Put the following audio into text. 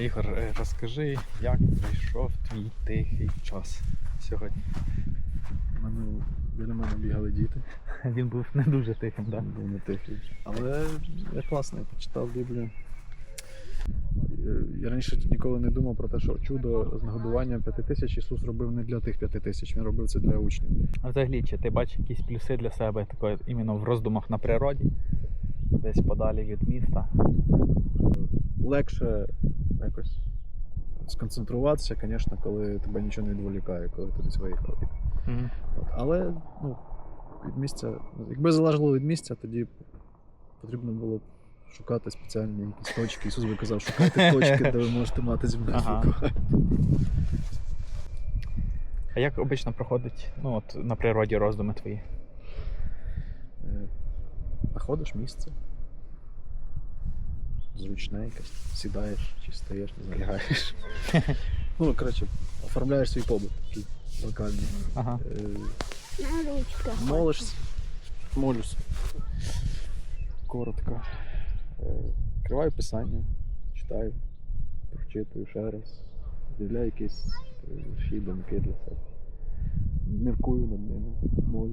Ігор, е, розкажи, як пройшов твій тихий час сьогодні. Мене біля мене бігали діти. Він був не дуже тихим, так? Був не тихий. Але я класно, я почитав Біблію. Е, Я раніше ніколи не думав про те, що чудо з нагодуванням п'яти тисяч Ісус робив не для тих п'яти тисяч, він робив це для учнів. А взагалі, чи ти бачиш якісь плюси для себе такої, іменно в роздумах на природі, десь подалі від міста? Легше якось сконцентруватися, звісно, коли тебе нічого не відволікає, коли ти десь виїхав. Угу. От, але ну, від місця, якби залежало від місця, тоді потрібно було б шукати спеціальні якісь точки. Ісус би казав, шукайте точки, де ви можете мати зі мною Ага. спілкування. А як обично проходить ну, от, на природі роздуми твої? Е, Знаходиш місце. Зручне якесь, сідаєш чи стаєш, не знаю. Ну, коротше, оформляєш свій побут такий локальний. Ага. Е, Молишся. Молюсь. Коротко. Е, Відкриваю писання, читаю, прочитую ще раз. З'являю якісь е, вірші, думки для себе. Міркую над ними, молюсь.